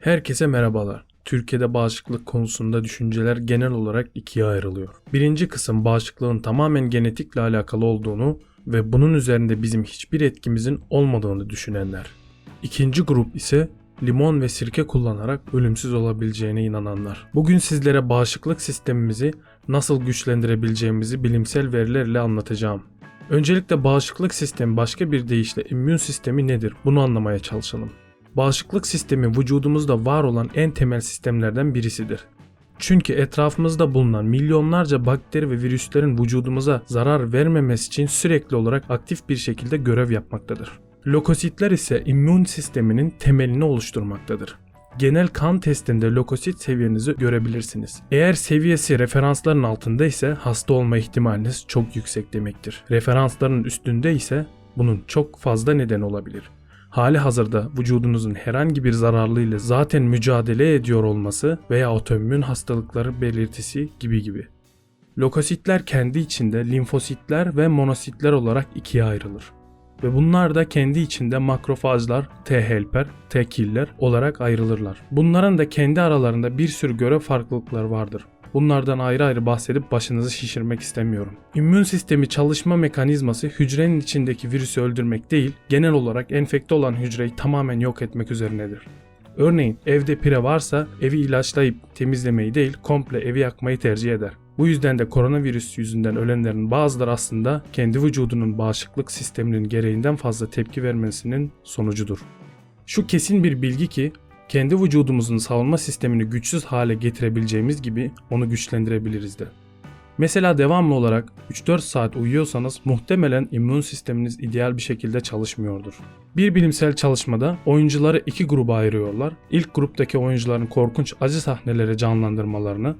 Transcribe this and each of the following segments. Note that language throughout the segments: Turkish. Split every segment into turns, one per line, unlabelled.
Herkese merhabalar. Türkiye'de bağışıklık konusunda düşünceler genel olarak ikiye ayrılıyor. Birinci kısım bağışıklığın tamamen genetikle alakalı olduğunu ve bunun üzerinde bizim hiçbir etkimizin olmadığını düşünenler. İkinci grup ise limon ve sirke kullanarak ölümsüz olabileceğine inananlar. Bugün sizlere bağışıklık sistemimizi nasıl güçlendirebileceğimizi bilimsel verilerle anlatacağım. Öncelikle bağışıklık sistemi başka bir deyişle immün sistemi nedir? Bunu anlamaya çalışalım. Bağışıklık sistemi vücudumuzda var olan en temel sistemlerden birisidir. Çünkü etrafımızda bulunan milyonlarca bakteri ve virüslerin vücudumuza zarar vermemesi için sürekli olarak aktif bir şekilde görev yapmaktadır. Lokositler ise immün sisteminin temelini oluşturmaktadır. Genel kan testinde lökosit seviyenizi görebilirsiniz. Eğer seviyesi referansların altında ise hasta olma ihtimaliniz çok yüksek demektir. Referansların üstünde ise bunun çok fazla neden olabilir. Hali hazırda vücudunuzun herhangi bir zararlıyla zaten mücadele ediyor olması veya otoimmün hastalıkları belirtisi gibi gibi. Lokositler kendi içinde limfositler ve monositler olarak ikiye ayrılır. Ve bunlar da kendi içinde makrofajlar, T helper, T killer olarak ayrılırlar. Bunların da kendi aralarında bir sürü görev farklılıkları vardır. Bunlardan ayrı ayrı bahsedip başınızı şişirmek istemiyorum. İmmün sistemi çalışma mekanizması hücrenin içindeki virüsü öldürmek değil, genel olarak enfekte olan hücreyi tamamen yok etmek üzerinedir. Örneğin evde pire varsa evi ilaçlayıp temizlemeyi değil komple evi yakmayı tercih eder. Bu yüzden de koronavirüs yüzünden ölenlerin bazıları aslında kendi vücudunun bağışıklık sisteminin gereğinden fazla tepki vermesinin sonucudur. Şu kesin bir bilgi ki kendi vücudumuzun savunma sistemini güçsüz hale getirebileceğimiz gibi onu güçlendirebiliriz de. Mesela devamlı olarak 3-4 saat uyuyorsanız muhtemelen immün sisteminiz ideal bir şekilde çalışmıyordur. Bir bilimsel çalışmada oyuncuları iki gruba ayırıyorlar. İlk gruptaki oyuncuların korkunç acı sahneleri canlandırmalarını,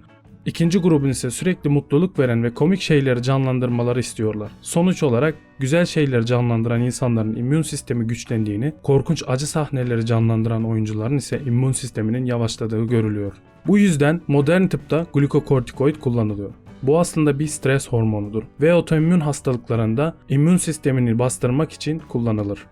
İkinci grubun ise sürekli mutluluk veren ve komik şeyleri canlandırmaları istiyorlar. Sonuç olarak güzel şeyleri canlandıran insanların immün sistemi güçlendiğini, korkunç acı sahneleri canlandıran oyuncuların ise immün sisteminin yavaşladığı görülüyor. Bu yüzden modern tıpta glukokortikoid kullanılıyor. Bu aslında bir stres hormonudur ve otoimmün hastalıklarında immün sistemini bastırmak için kullanılır.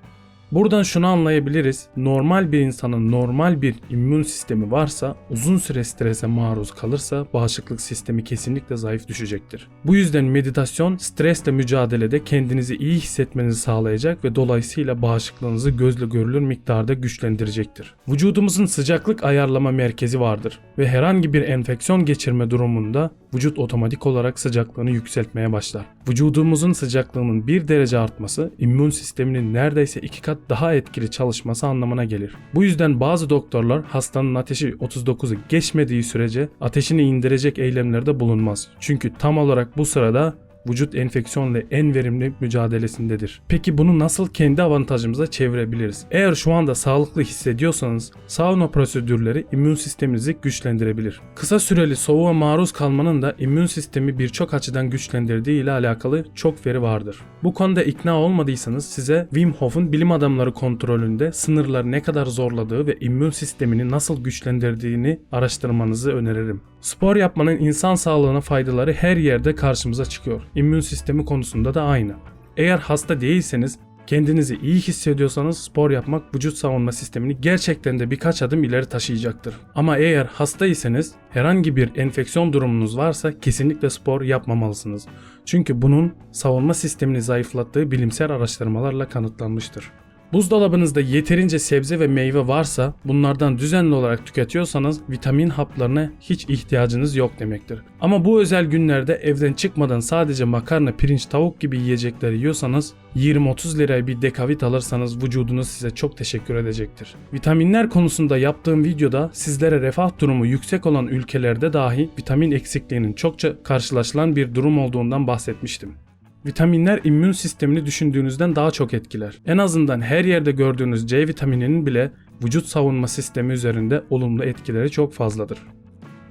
Buradan şunu anlayabiliriz. Normal bir insanın normal bir immün sistemi varsa uzun süre strese maruz kalırsa bağışıklık sistemi kesinlikle zayıf düşecektir. Bu yüzden meditasyon stresle mücadelede kendinizi iyi hissetmenizi sağlayacak ve dolayısıyla bağışıklığınızı gözle görülür miktarda güçlendirecektir. Vücudumuzun sıcaklık ayarlama merkezi vardır ve herhangi bir enfeksiyon geçirme durumunda vücut otomatik olarak sıcaklığını yükseltmeye başlar. Vücudumuzun sıcaklığının bir derece artması immün sisteminin neredeyse iki kat daha etkili çalışması anlamına gelir. Bu yüzden bazı doktorlar hastanın ateşi 39'u geçmediği sürece ateşini indirecek eylemlerde bulunmaz. Çünkü tam olarak bu sırada vücut enfeksiyonla en verimli mücadelesindedir. Peki bunu nasıl kendi avantajımıza çevirebiliriz? Eğer şu anda sağlıklı hissediyorsanız sauna prosedürleri immün sisteminizi güçlendirebilir. Kısa süreli soğuğa maruz kalmanın da immün sistemi birçok açıdan güçlendirdiği ile alakalı çok veri vardır. Bu konuda ikna olmadıysanız size Wim Hof'un bilim adamları kontrolünde sınırları ne kadar zorladığı ve immün sistemini nasıl güçlendirdiğini araştırmanızı öneririm. Spor yapmanın insan sağlığına faydaları her yerde karşımıza çıkıyor. İmmün sistemi konusunda da aynı. Eğer hasta değilseniz Kendinizi iyi hissediyorsanız spor yapmak vücut savunma sistemini gerçekten de birkaç adım ileri taşıyacaktır. Ama eğer hastaysanız herhangi bir enfeksiyon durumunuz varsa kesinlikle spor yapmamalısınız. Çünkü bunun savunma sistemini zayıflattığı bilimsel araştırmalarla kanıtlanmıştır. Buzdolabınızda yeterince sebze ve meyve varsa bunlardan düzenli olarak tüketiyorsanız vitamin haplarına hiç ihtiyacınız yok demektir. Ama bu özel günlerde evden çıkmadan sadece makarna, pirinç, tavuk gibi yiyecekleri yiyorsanız 20-30 liraya bir dekavit alırsanız vücudunuz size çok teşekkür edecektir. Vitaminler konusunda yaptığım videoda sizlere refah durumu yüksek olan ülkelerde dahi vitamin eksikliğinin çokça karşılaşılan bir durum olduğundan bahsetmiştim. Vitaminler immün sistemini düşündüğünüzden daha çok etkiler. En azından her yerde gördüğünüz C vitamininin bile vücut savunma sistemi üzerinde olumlu etkileri çok fazladır.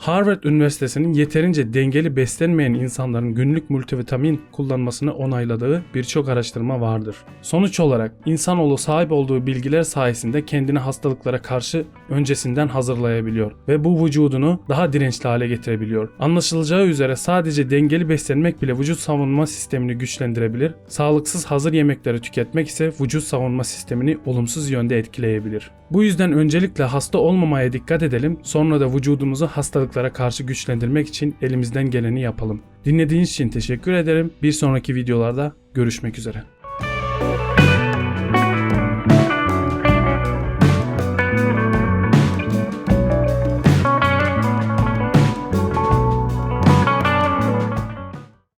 Harvard Üniversitesi'nin yeterince dengeli beslenmeyen insanların günlük multivitamin kullanmasını onayladığı birçok araştırma vardır. Sonuç olarak insanoğlu sahip olduğu bilgiler sayesinde kendini hastalıklara karşı öncesinden hazırlayabiliyor ve bu vücudunu daha dirençli hale getirebiliyor. Anlaşılacağı üzere sadece dengeli beslenmek bile vücut savunma sistemini güçlendirebilir. Sağlıksız hazır yemekleri tüketmek ise vücut savunma sistemini olumsuz yönde etkileyebilir. Bu yüzden öncelikle hasta olmamaya dikkat edelim. Sonra da vücudumuzu hastalıklara karşı güçlendirmek için elimizden geleni yapalım. Dinlediğiniz için teşekkür ederim. Bir sonraki videolarda görüşmek üzere.